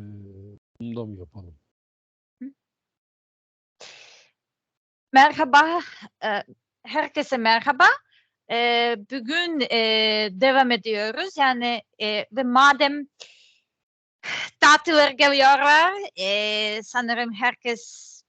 Ee, bunu da mı yapalım? Merhaba, eee, herkese merhaba. Eee, bugün, eee, devam ediyoruz. Yani, eee, ve madem tatiller geliyorlar, sanırım herkes,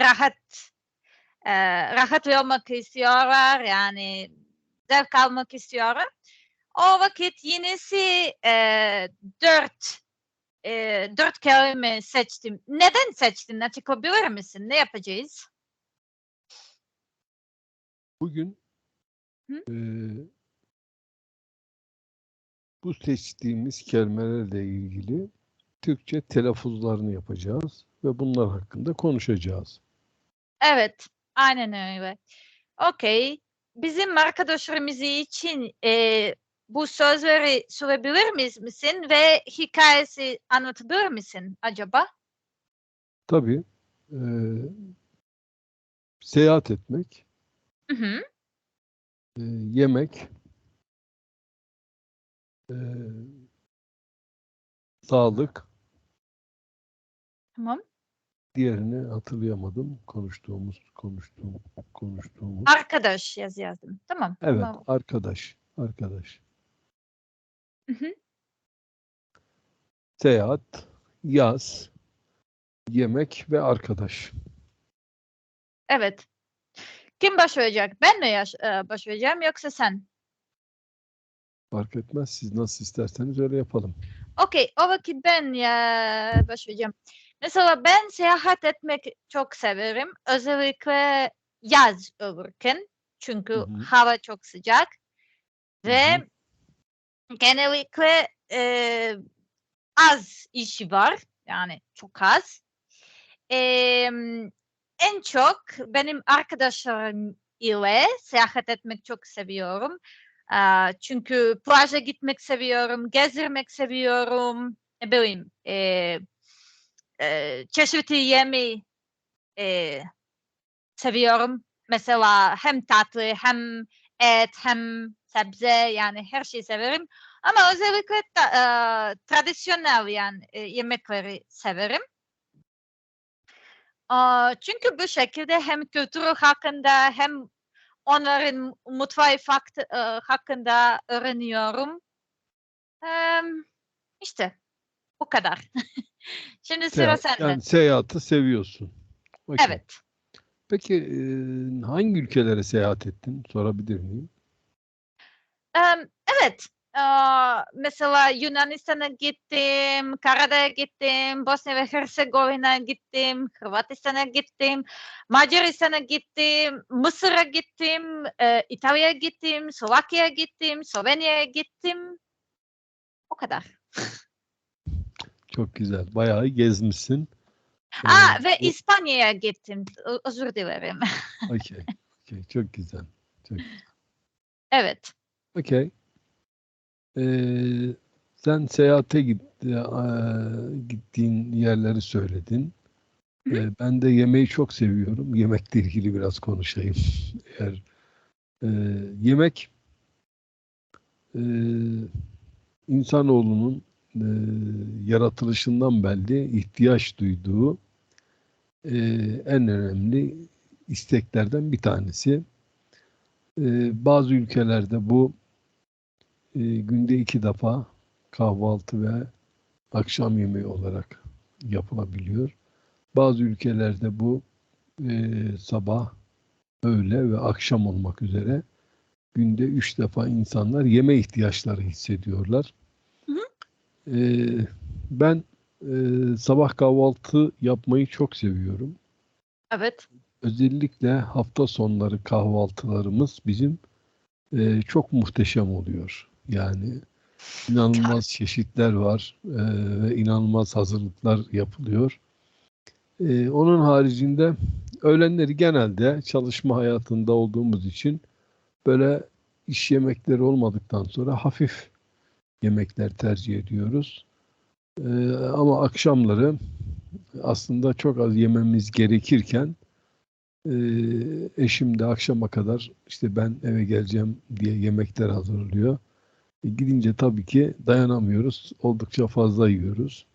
rahat, eee, rahat olmak istiyorlar, yani zevk almak istiyorlar. O vakit yenisi, eee, 4, eee, 4 kelime seçtim. Neden seçtin? Açıklayabilir misin? Ne yapacağız? Bugün Hı? eee, bu seçtiğimiz kelimelerle ilgili Türkçe telaffuzlarını yapacağız ve bunlar hakkında konuşacağız. Evet, aynen öyle. Okay. Bizim arkadaşlarımız için, eee, bu sözleri sorabilir miyiz misin ve hikâyesi anlatabilir misin acaba? Tabii eee, seyahat etmek, Hı hı. eee, yemek, eee, sağlık, Tamam. diğerini hatırlayamadım. Konuştuğumuz, konuştuğum, konuştuğumuz. Arkadaş yaz yazdım. Tamam. Evet, Tamam. arkadaş, arkadaş. Hı hı. Seyahat, yaz, yemek ve arkadaş. Evet. Kim başlayacak? Ben mi yaş eee, başlayacağım yoksa sen? Fark etmez. Siz nasıl isterseniz öyle yapalım. Okay, o vakit ben ya başlayacağım. Mesela ben seyahat etmek çok severim. Özellikle yaz olurken. Çünkü Hı hı. hava çok sıcak ve hı. Genellikle eee, az işi var. Yani çok az. Emm, en çok benim arkadaşlarım ile seyahat etmek çok seviyorum. Aaa, çünkü plaja gitmek seviyorum, gezdirmek seviyorum. Ne bileyim, eee, eee, çeşitli yemeği, eee, seviyorum. Mesela hem tatlı hem et hem sebze yani her şeyi severim. Ama özellikle ta aaa, tradisyonel yani, eee, yemekleri severim. Aaa, çünkü bu şekilde hem kültürü hakkında hem onların mutfağı faktı eee, hakkında öğreniyorum. Emm, işte bu kadar. Şimdi sıra Seyahat, sende. yani seyahati seviyorsun. Okay. Evet. Peki hangi ülkelere seyahat ettin? Sorabilir miyim? Evet. Mesela Yunanistan'a gittim, Karadağ'a gittim, Bosna ve Hersegovina'ya gittim, Hırvatistan'a gittim, Macaristan'a gittim, Mısır'a gittim, eee, İtalya'ya gittim, Slovakya'ya gittim, Slovenya'ya gittim. O kadar. Çok güzel. Bayağı gezmişsin. Eee, A, ve İspanya'ya gittim. Özür dilerim. Okay. Okay. Çok güzel. Çok Evet. Okay. Eee, sen seyahate git aaa, gittiğin yerleri söyledin. Eee, ben de yemeği çok seviyorum. Yemekle ilgili biraz konuşayım. Eğer eee, yemek eee, insanoğlunun eee, yaratılışından belli ihtiyaç duyduğu eee, en önemli isteklerden bir tanesi. Eee, bazı ülkelerde bu eee, günde iki defa kahvaltı ve akşam yemeği olarak yapılabiliyor. Bazı ülkelerde bu eee, sabah, öğle ve akşam olmak üzere günde üç defa insanlar yeme ihtiyaçları hissediyorlar. Hı hı. Eee, ben eee, sabah kahvaltı yapmayı çok seviyorum. Evet. Özellikle hafta sonları kahvaltılarımız bizim eee, çok muhteşem oluyor. Yani inanılmaz çeşitler var eee, ve inanılmaz hazırlıklar yapılıyor. Eee, onun haricinde öğlenleri genelde çalışma hayatında olduğumuz için böyle iş yemekleri olmadıktan sonra hafif yemekler tercih ediyoruz. Eee, ama akşamları aslında çok az yememiz gerekirken eee, eşim de akşama kadar işte ben eve geleceğim diye yemekler hazırlıyor. E, gidince tabii ki dayanamıyoruz. Oldukça fazla yiyoruz.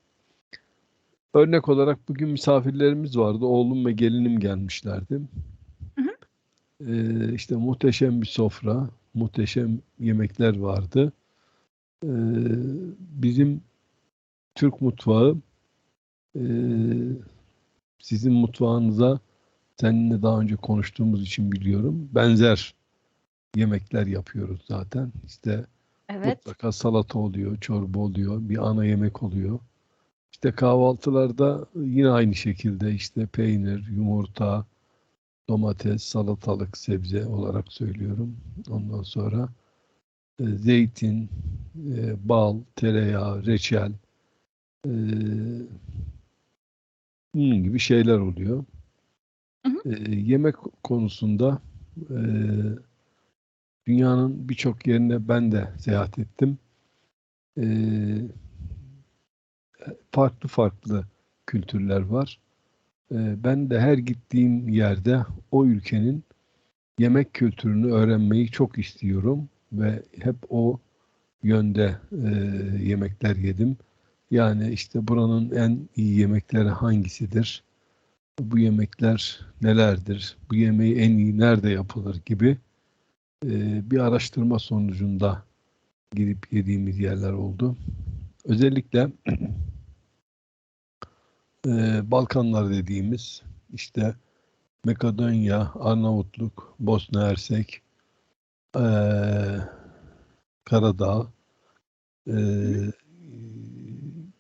Örnek olarak bugün misafirlerimiz vardı. Oğlum ve gelinim gelmişlerdi. Hı hı. Ee, işte muhteşem bir sofra, muhteşem yemekler vardı. Ee, bizim Türk mutfağı e, sizin mutfağınıza seninle daha önce konuştuğumuz için biliyorum. Benzer yemekler yapıyoruz zaten. İşte Evet. mutlaka salata oluyor, çorba oluyor, bir ana yemek oluyor. İşte kahvaltılarda yine aynı şekilde işte peynir, yumurta, domates, salatalık, sebze olarak söylüyorum. Ondan sonra e, zeytin, e, bal, tereyağı, reçel, e, bunun gibi şeyler oluyor. Hı. E, yemek konusunda e, dünyanın birçok yerine ben de seyahat ettim. E, farklı farklı kültürler var. E, ben de her gittiğim yerde o ülkenin yemek kültürünü öğrenmeyi çok istiyorum ve hep o yönde e, yemekler yedim. Yani işte buranın en iyi yemekleri hangisidir? Bu yemekler nelerdir? Bu yemeği en iyi nerede yapılır gibi e, bir araştırma sonucunda gidip yediğimiz yerler oldu. Özellikle e, Balkanlar dediğimiz işte Makedonya, Arnavutluk, Bosna Hersek, e, Karadağ, e,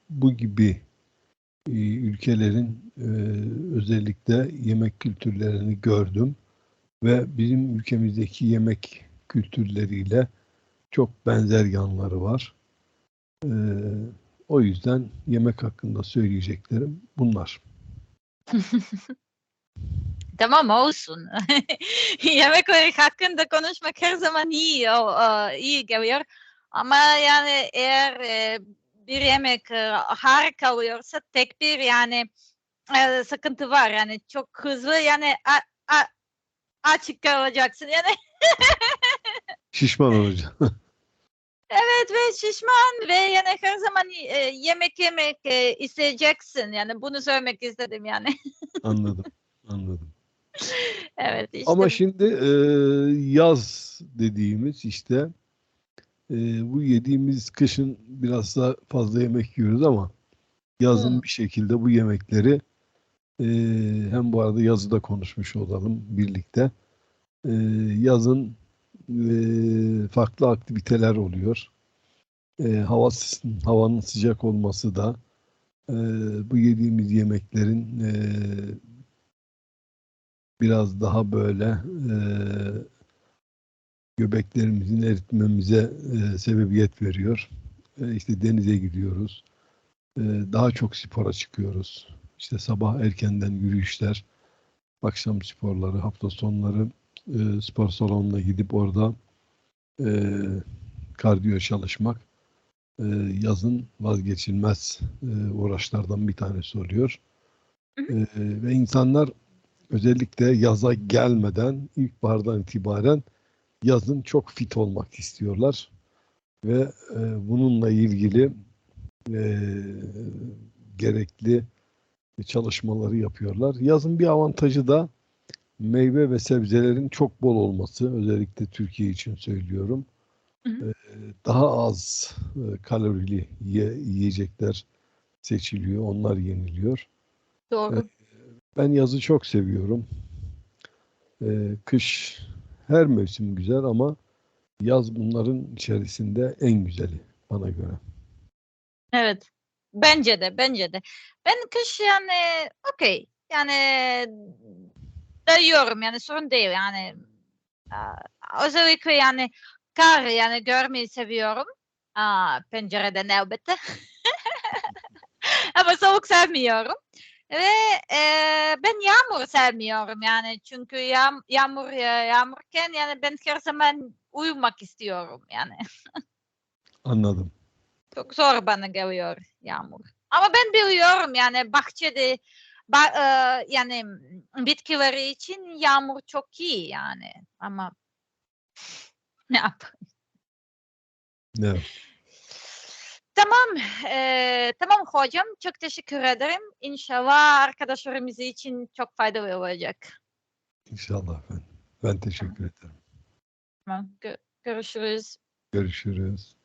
bu gibi ülkelerin e, özellikle yemek kültürlerini gördüm ve bizim ülkemizdeki yemek kültürleriyle çok benzer yanları var. E, o yüzden yemek hakkında söyleyeceklerim bunlar. Tamam olsun. Yemek hakkında konuşmak her zaman iyi, o, e, iyi geliyor. Ama yani eğer e, bir yemek e, harika oluyorsa tek bir yani e, sıkıntı var. Yani çok hızlı yani a, a, açık kalacaksın. Yani Şişman olacağım. evet ve şişman ve yani her zaman e, yemek yemek e, isteyeceksin. Yani bunu söylemek istedim yani. Anladım. Anladım. evet işte. Ama şimdi e, yaz dediğimiz işte e, bu yediğimiz kışın biraz daha fazla yemek yiyoruz ama yazın Hı. bir şekilde bu yemekleri e, hem bu arada yazı da konuşmuş olalım birlikte. E, yazın e, farklı aktiviteler oluyor. E, hava, havanın sıcak olması da e, bu yediğimiz yemeklerin e, biraz daha böyle e, göbeklerimizin eritmemize e, sebebiyet veriyor. E, işte denize gidiyoruz. E, daha çok spora çıkıyoruz. İşte sabah erkenden yürüyüşler, akşam sporları, hafta sonları e, spor salonuna gidip orada e, kardiyo çalışmak e, yazın vazgeçilmez e, uğraşlardan bir tanesi oluyor. E, ve insanlar özellikle yaza gelmeden ilkbahardan itibaren yazın çok fit olmak istiyorlar ve e, bununla ilgili e, gerekli çalışmaları yapıyorlar. Yazın bir avantajı da meyve ve sebzelerin çok bol olması. Özellikle Türkiye için söylüyorum. Hı hı. E, daha az e, kalorili ye, yiyecekler seçiliyor, onlar yeniliyor. Doğru. Ben yazı çok seviyorum. Kış her mevsim güzel ama yaz bunların içerisinde en güzeli bana göre. Evet. Bence de, bence de. Ben kış yani okey. Yani dayıyorum yani sorun değil yani. Özellikle yani kar yani görmeyi seviyorum. Aa, pencereden elbette. Ama soğuk sevmiyorum. Ve e, ben yağmur sevmiyorum yani çünkü yağ, yağmur ya- yağmurken yani ben her zaman uyumak istiyorum yani. Anladım. Çok zor bana geliyor yağmur. Ama ben biliyorum yani bahçede ba- e, yani bitkileri için yağmur çok iyi yani ama ne yapayım? Evet. Tamam, eee, tamam hocam. Çok teşekkür ederim. İnşallah arkadaşlarımız için çok faydalı olacak. İnşallah efendim. Ben teşekkür ederim. Tamam, gö- görüşürüz. Görüşürüz.